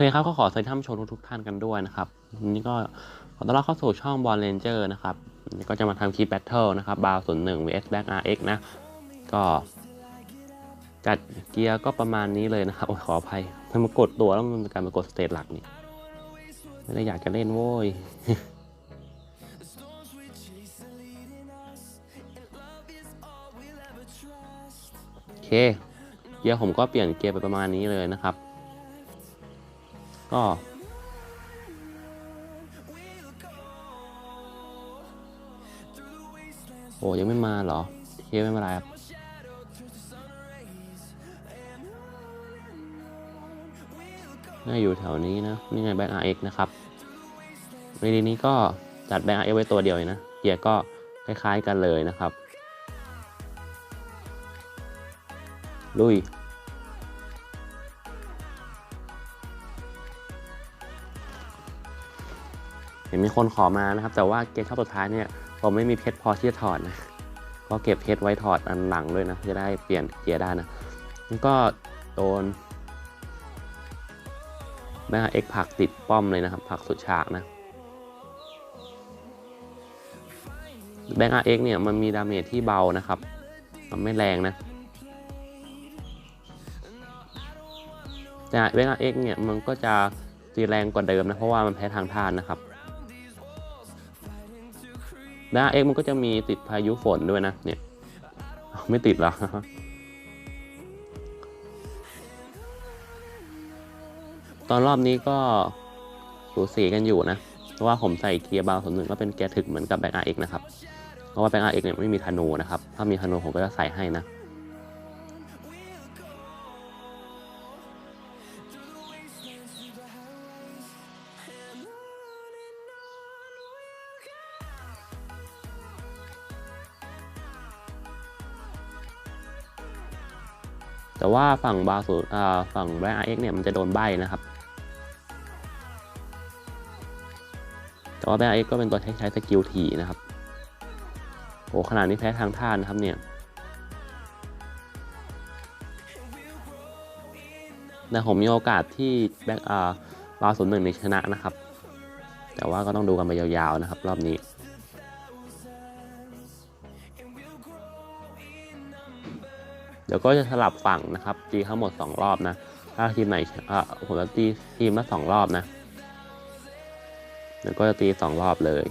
เคครับก็ขอสวัสดีท่านผู้ชมทุกท่านกันด้วยนะครับวันนี้ก็ขอต้อนรับเข้าสู่ช่องบอลเลนเจอร์นะครับก็จะมาทำคลิปแบทเทิลนะครับบาวศูนย์หนึ่ง vs back rx นะ ก็จัดเกียร์ก็ประมาณนี้เลยนะครับโอ้ขออภัยมันมากดตัวแล้วมันเป็นการมากดสเตตหลักนี่ไม่ได้อยากจะเล่นโว้ยโอเค เกียร์ผมก็เปลี่ยนเกียร์ไปประมาณนี้เลยนะครับ ก็โอ้ยังไม่มาเหรอโอเคไม่เป็นไรครับน่าอยู่แถวนี้นะ นี่ไงแบ็ก RX นะครับในดีนี้ก็จัดแบ็ก RX ไว้ตัวเดียวนะเกียร์ก็คล้ายๆกันเลยนะครับ ลุย นมีคนขอมานะครับ แต่ว่าเกมช่องสุดท้ายเนี่ยผมไม่มีเพชรพอที่จะถอดนะก็เก็บเพชรไว้ถอดอันหลังด้วยนะจะได้เปลี่ยนเกียร์ได้นะแล้วก็โดนแม่เอ็กผักติดป้อมเลยนะครับ ผักสุดฉากนะแบงค์เอ็กเนี่ยมันมีดาเมจที่เบานะครับ มันไม่แรงนะแต่แบงค์เอ็กเนี่ยมันก็จะตีแรงกว่าเดิมนะ เพราะว่ามันแพ้ทางธาตุนะครับ ด้าเอ็กมันก็จะมีติดพายุฝนด้วยนะ เนี่ย ไม่ติดหรอตอนรอบนี้ก็สูสีกันอยู่นะ เพราะว่าผมใส่เกียร์เบาส่วนหนึ่งก็เป็นเกียร์ถึกเหมือนกับแบ็กอาร์เอ็กนะครับ เพราะว่าแบ็กอาร์เอ็กเนี่ยไม่มีธนูนะครับ ถ้ามีธนูผมก็จะใส่ให้นะ แต่ว่าฝั่งบาสูอ่าฝั่งแบงค์เอ็กเนี่ยมันจะโดนใบนะครับ แต่ว่าแบงค์เอ็กก็เป็นตัวใช้ใช้สกิลถีนะครับโอ้ขนาดนี้แพ้ทางท่านนะครับเนี่ยแต่ผมมีโอกาสที่แบ็กอ่าบาสูนหนึ่งในชนะนะครับ แต่ว่าก็ต้องดูกันไปยาวๆนะครับ รอบนี้ เดี๋ยวก็จะสลับฝั่งนะครับ ตีทั้งหมด 2 รอบนะ ถ้าทีมไหนอ่าผมจะตีทีมละสองรอบนะเดี๋ยวก็จะตี2รอบเลย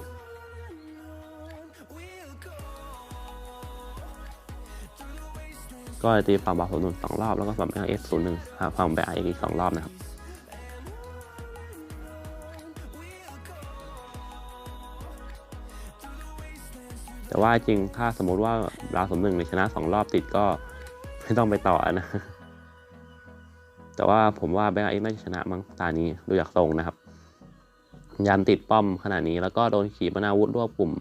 ก็จะตีฝั่งบาศูนย์หนึ่งสองรอบ แล้วก็ฝั่งเอสศูนย์หนึ่งฝั่งแบไออีกสองรอบนะครับแต่ว่าจริงถ้าสมมุติว่าดาสมหนึ่งในชนะสองรอบติดก็ ไม่ต้องไปต่อนะ แต่ว่าผมว่าแบงค์เอ็กน่าจะชนะมั้งตานี้ดูจากทรงนะครับยันติดป้อมขนาดนี้แล้วก็โดนขีปนาวุธรวบกลุ่ม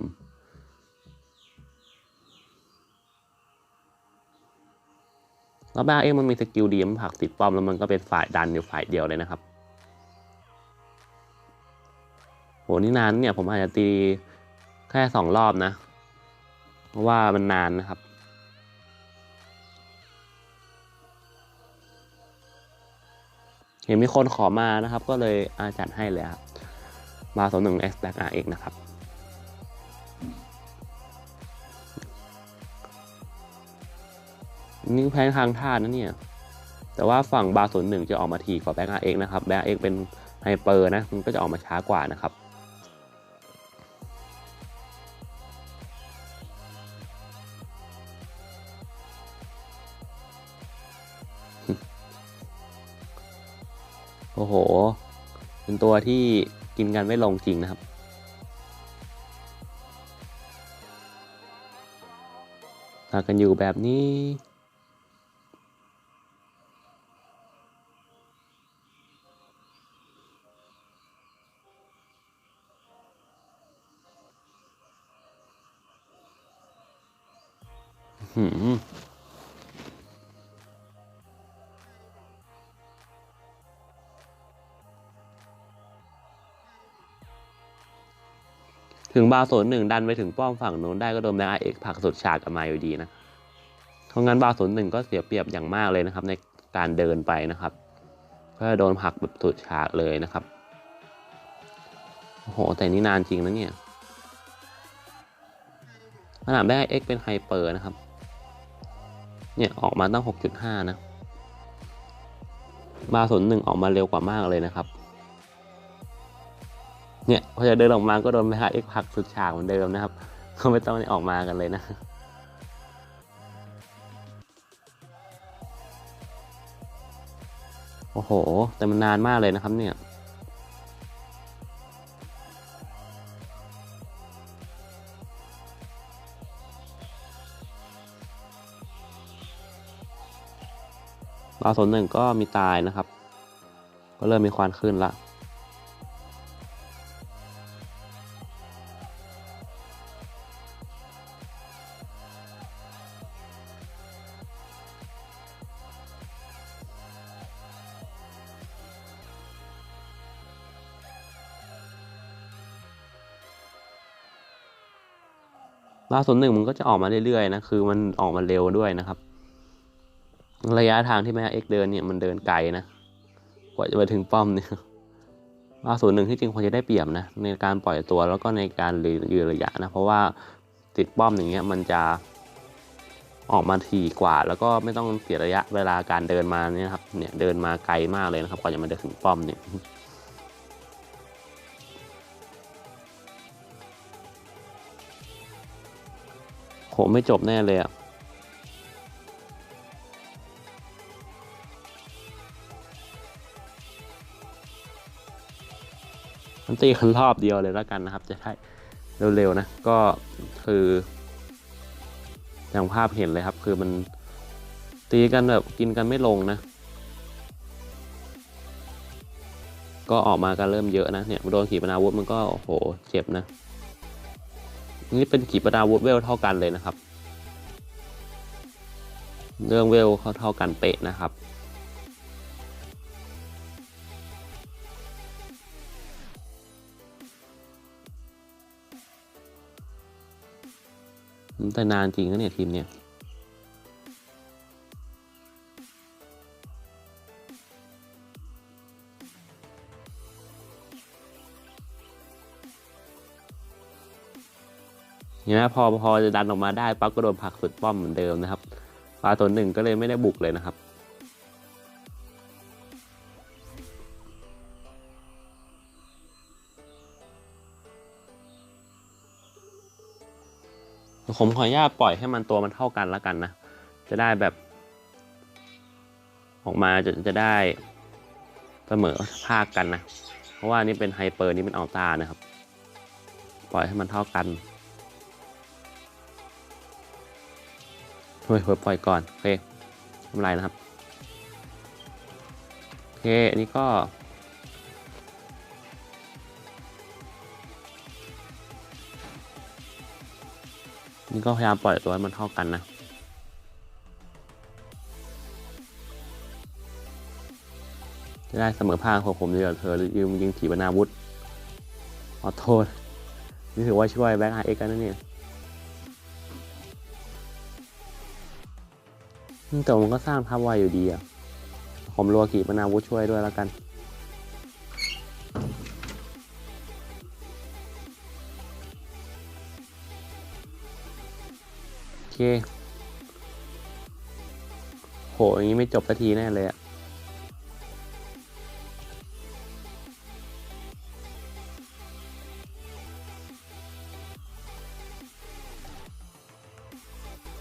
แล้วแบงค์เอ็กมันมีสกิลดีมันผลักติดป้อมแล้วมันก็เป็นฝ่ายดันอยู่ฝ่ายเดียวเลยนะครับโหนี่นานเนี่ยผมอาจจะตีแค่สองรอบนะ เพราะว่ามันนานนะครับ เห็นมีคนขอมานะครับ ก็เลยอาจัดให้เลยครับมาสองหนึ่ง X Back RX นะครับ นี่แพงทางท่านะเนี่ยแต่ว่าฝั่งบาร์ศูนย์หนึ่งจะออกมาทีกว่าแบ็กอาร์เอ็กนะครับแบ็กเอ็กเป็นไฮเปอร์นะมันก็จะออกมาช้ากว่านะครับ ตัวที่กินกันไม่ลงจริงนะครับตากันอยู่แบบนี้ ถึงบาร์โซนหนึ่งดันไปถึงป้อมฝั่งนู้นได้ก็โดนแบงค์ไอเอ็กผลักสุดฉากกับมาอยู่ดีนะเพราะงั้นบาร์โซนหนึ่งก็เสียเปรียบอย่างมากเลยนะครับ ในการเดินไปนะครับ ก็โดนผลักแบบสุดฉากเลยนะครับโอ้โหแต่นี่นานจริงนะเนี่ยขนาดได้ X เป็นไฮเปอร์นะครับ เนี่ยออกมาตั้ง 6.5 นะ มาศูนหนึ่งออกมาเร็วกว่ามากเลยนะครับ เนี่ยพอจะเดินออกมาก็โดนแบคเอ็กผักสุดฉากเหมือนเดิมนะครับเขาไม่ต้องออกมากันเลยนะโอ้โห แต่มันนานมากเลยนะครับเนี่ยบาโซนหนึ่งก็มีตายนะครับ ก็เริ่มมีควันขึ้นละ บาโซนหนึ่งมันก็จะออกมาเรื่อยๆนะคือมันออกมาเร็วด้วยนะครับ ระยะทางที่แม่เอ็กเดินเนี่ยมันเดินไกลนะกว่าจะไปถึงป้อมเนี่ยบาศูนย์หนึ่งที่จริงควรจะได้เปรียบนะในการปล่อยตัวแล้วก็ในการยืนระยะนะเพราะว่าติดป้อมอย่างเงี้ยมันจะออกมาถี่กว่า แล้วก็ไม่ต้องเสียระยะเวลาการเดินมาเนี่ยครับเนี่ยเดินมาไกลมากเลยนะครับกว่าจะมาเดินถึงป้อมเนี่ย โหไม่จบแน่เลยอะมันตีกันรอบเดียวเลยแล้วกันนะครับ จะได้เร็วๆนะ ก็คือ อย่างภาพเห็นเลยครับ คือมันตีกันแบบกินกันไม่ลงนะ ก็ออกมากันเริ่มเยอะนะเนี่ยโดนขีปนาวุธมันก็โอ้โหเจ็บนะ นี่เป็นขีปนาวุธเวลเท่ากันเลยนะครับ เรื่องเวลเขาเท่ากันเป๊ะนะครับ แต่นานจริงนะเนี่ยทีมเนี่ย นไหมพอพอจะดันออกมาได้ปั๊บก็โดนผลักสุดป้อมเหมือนเดิมนะครับปลาตัวหนึ่งก็เลยไม่ได้บุกเลยนะครับ ผมขออนุญาตปล่อยให้มันตัวมันเท่ากันแล้วกันนะ จะได้แบบ ออกมาจะจะได้เสมอภาคกันนะ เพราะว่านี่เป็นไฮเปอร์นี่เป็นอัลตานะครับ ปล่อยให้มันเท่ากัน เฮ้ยปล่อยก่อน โอเคทำไรนะครับ โอเค อันนี้ก็ นี่ก็พยายามปล่อยตัวให้มันเท่ากันนะจะได้เสมอภาคของผมเดียวเธอหรือยืมยิงถีบนาวุธขอโทษ นี่ถือว่าช่วยแบ็คไฮเอ็กกันนะเนี่ย แต่มันก็สร้างภาพไวอยู่ดีอะ ผมรัวขีปนาวุธช่วยด้วยแล้วกัน โอเค โหอย่างนี้ไม่จบสักทีแน่เลยอะ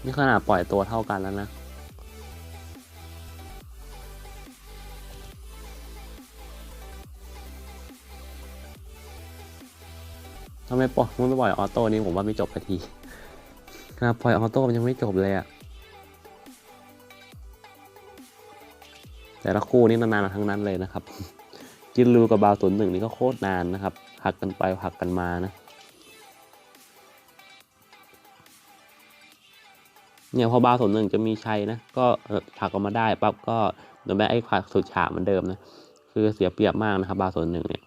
นี่ขนาดปล่อยตัวเท่ากันแล้วนะ ถ้าไมปล่อยมันไม่ปล่อยออโต้นี่ผมว่าไม่จบสักทีนาดปล่อยออโต้มันยังไม่จบเลยอะแต่ละคู่นี่นานๆทั้งนั้นเลยนะครับจินรูกับบาวศูนย์หนึ่งนี่ก็โคตรนานนะครับหักกันไปหักกันมานะ เนี่ยพอบาวศูนย์หนึ่งจะมีชัยนะ ก็เอ่อผลักออกมาได้ปั๊บก็โดนแบไอ้ขวาสุดฉากเหมือนเดิมนะ คือเสียเปรียบมากนะครับบาวศูนย์หนึ่งเนี่ย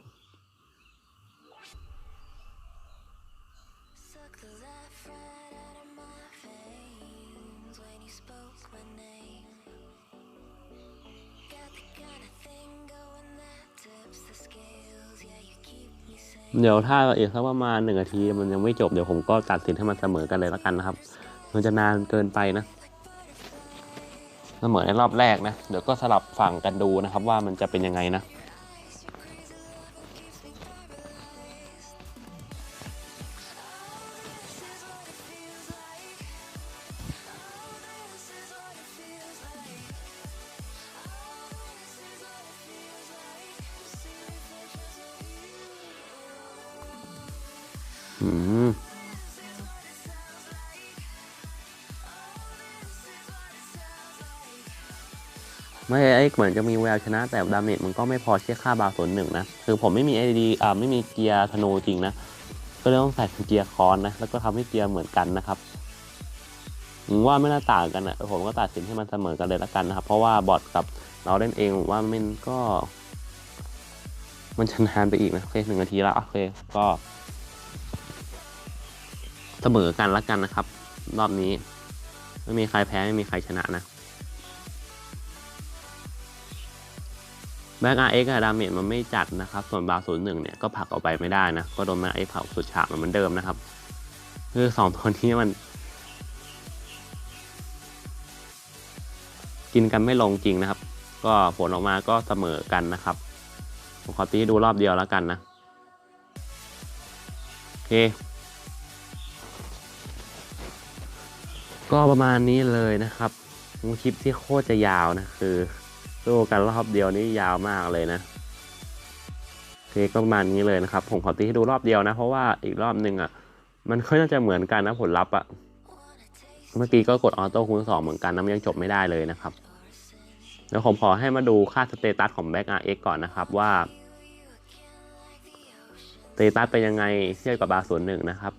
เดี๋ยวถ้าอีกสักประมาณหนึ่งนาทีมันยังไม่จบเดี๋ยวผมก็ตัดสินให้มันเสมอกันเลยละกันนะครับ มันจะนานเกินไปนะเสมอในรอบแรกนะ เดี๋ยวก็สลับฝั่งกันดูนะครับว่ามันจะเป็นยังไงนะ ไม่ไอ้เหมือนจะมีแววชนะ แต่ดาเมจมันก็ไม่พอเช็คค่าบาส่วนหนึ่งนะ คือผมไม่มี AD อ่าไม่มีเกียร์ธนูจริงนะ ก็เลยต้องใส่เกียร์คอนนะ แล้วก็ทำให้เกียร์เหมือนกันนะครับผมว่าไม่น่าต่างกันนะผมก็ตัดสินให้มันเสมอกันเลยละกันนะครับ เพราะว่าบอทกับเราเล่นเองผมว่ามันก็ มันจะนานไปอีกนะโอเคหนึ่งนาทีแล้วโอเคก็เสมอกันละกันนะครับ รอบนี้ ไม่มีใครแพ้ไม่มีใครชนะนะ แบ็กอาร์เอ็กอะดาเมจมันไม่จัดนะครับ ส่วนบาร์ศูนย์หนึ่งเนี่ยก็ผลักออกไปไม่ได้นะ ก็โดนแบ็กเอ็กผลักสุดฉากเหมือนเดิมนะครับ คือสองตัวนี้มัน กินกันไม่ลงจริงนะครับ ก็ผลออกมาก็เสมอกันนะครับ ผมขอตีให้ดูรอบเดียวแล้วกันนะ โอเค ก็ประมาณนี้เลยนะครับคลิปที่โคตรจะยาวนะคือ สู้กันรอบเดียวนี่ยาวมากเลยนะเคก็ประมาณนี้เลยนะครับ ผมขอตีให้ดูรอบเดียวนะ เพราะว่าอีกรอบหนึ่งอะ มันค่อนข้างจะเหมือนกันนะผลลัพธ์อะ เมื่อกี้ก็กดออโต้คูณสองเหมือนกันนะมันยังจบไม่ได้เลยนะครับเดี๋ยวผมขอให้มาดูค่าสเตตัสของ Back RX ก่อนนะครับว่าสเตตัสเป็นยังไงเทียบกับบาร์ส่วนหนึ่งนะครับ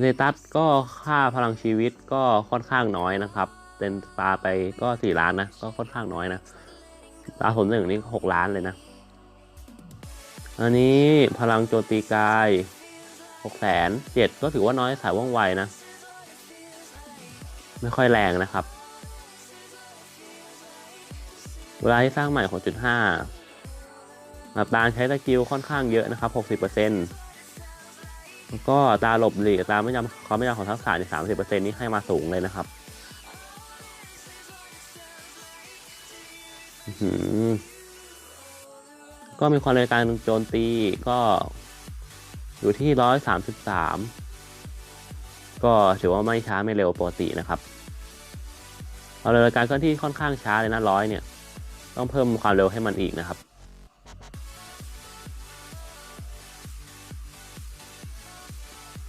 เตตัสก็ค่าพลังชีวิตก็ค่อนข้างน้อยนะครับเป็นปลาไปก็สี่ล้านนะ ก็ค่อนข้างน้อยนะปลาผลหนึ่งนี่หกล้านเลยนะ อันนี้พลังโจมตีกายหกแสนเจ็ดก็ถือว่าน้อยสายว่องไวนะ ไม่ค่อยแรงนะครับ เวลาที่สร้างใหม่6.5มาปานใช้สกิลค่อนข้างเยอะนะครับ60%แล้วก็อัต ราหลบหลีกตาไม่จำความไม่จำของทักษะใน 30%นี้ให้มาสูงเลยนะครับหือก็มีความเร็วการโจมตีก็อยู่ที่ 133 ก็ถือว่าไม่ช้าไม่เร็วปกตินะครับความเร็วการเคลื่อนที่ค่อนข้างช้าเลยนะร้อยเนี่ย ต้องเพิ่มความเร็วให้มันอีกนะครับ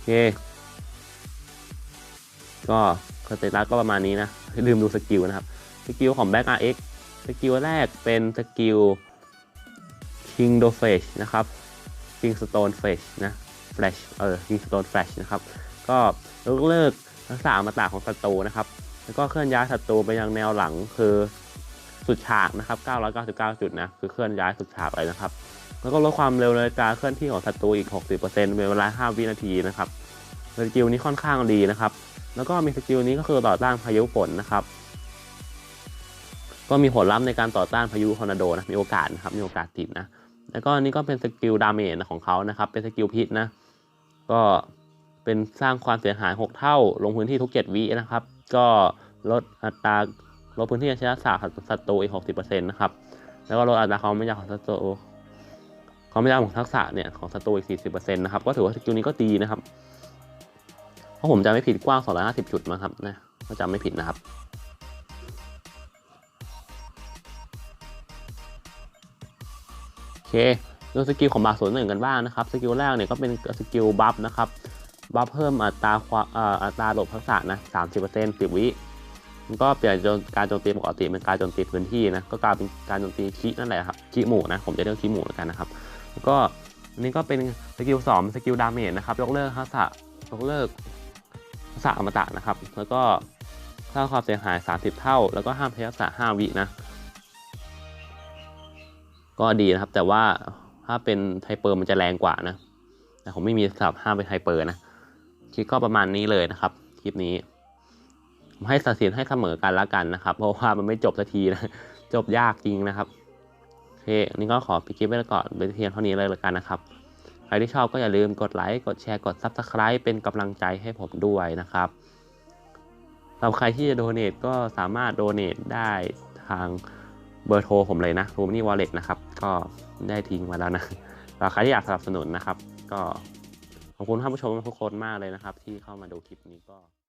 เค ก็สเตตัสก็ประมาณนี้นะลืมดูสกิลนะครับ สกิลของ Back RX สกิลแรกเป็นสกิล King Do Flash นะครับ King Stone Flash นะ Flash เออ King Stone Flash นะครับ ก็ยกเลิกทักษะอมตะของศัตรูนะครับ แล้วก็เคลื่อนย้ายศัตรูไปยังแนวหลังคือสุดฉากนะครับ 999 จุดนะ คือเคลื่อนย้ายสุดฉากเลยนะครับ แล้วก็ลดความเร็วในการเคลื่อนที่ของศัตรูอีก 60%เป็นเวลา 5 วินาทีนะครับสกิลนี้ค่อนข้างดีนะครับ แล้วก็มีสกิลนี้ก็คือต่อต้านพายุฝนนะครับ ก็มีผลลัพธ์ในการต่อต้านพายุทอร์นาโดนะ มีโอกาสนะครับ มีโอกาสติดนะ แล้วก็อันนี่ก็เป็นสกิลดาเมจของเขานะครับ เป็นสกิลพิษนะ ก็เป็นสร้างความเสียหาย 6 เท่า ลงพื้นที่ทุก 7 วินะครับ ก็ลดอัตราลดพื้นที่การใช้ทักษะของศัตรูอีก 60%นะครับ แล้วก็ลดอัตราความไม่ยากของศัตรู ความไม่ยากของทักษะเนี่ยของศัตรูอีก 40%นะครับ ก็ถือว่าสกิลนี้ก็ดีนะครับ เพราะผมจำไม่ผิดกว้าง 250 จุดมั้งครับนะถ้าจำไม่ผิดนะครับโอเคดูสกิลของบาร์ศูนหนึ่งกันบ้างนะครับ สกิลแรกเนี่ยก็เป็นสกิลบัฟนะครับบัฟเพิ่มอัตราความอ,อัตราหลบทักษะนะ30% 10วิมันก็เปลี่ยนจากการโจมตีปกติเป็นการโจมตีพื้นที่นะ ก็กลายเป็นการโจมตีคีนั่นแหละครับคีหมู่นะ ผมจะเรียกคีหมู่แล้วกันนะครับ แล้วก็อันนี้ก็เป็นสกิลสองสกิลดาเมจนะครับยกเลิกทักษะยกเลิกทักษะอมตะนะครับ แล้วก็สร้างความเสียหาย 30 เท่า แล้วก็ห้ามใช้ทักษะ5วินะก็ดีนะครับ แต่ว่าถ้าเป็นไฮเปอร์มันจะแรงกว่านะ แต่ผมไม่มีสับห้ามเป็นไฮเปอร์นะคลิปก็ประมาณนี้เลยนะครับ คลิปนี้ผมให้สัดสินให้เสมอกันละกันนะครับ เพราะว่ามันไม่จบสักทีนะ จบยากจริงนะครับ คนนี้ก็ขอปิดคลิปไว้ก่อนเป็นเพียงเท่านี้เลยละกันนะครับ ใครที่ชอบก็อย่าลืมกดไลค์กดแชร์กด Subscribe เป็นกำลังใจให้ผมด้วยนะครับสำหรับใครที่จะโดเน a ก็สามารถโดเน a ได้ทางเบอร์โทรผมเลยนะ r o m n y Wallet นะครับ ก็ได้ทิ้งมาแล้วนะสำหรับใครที่อยากสนับสนุนนะครับ ก็ขอบคุณท่านผู้ชมทุกคนมากเลยนะครับ ที่เข้ามาดูคลิปนี้ก็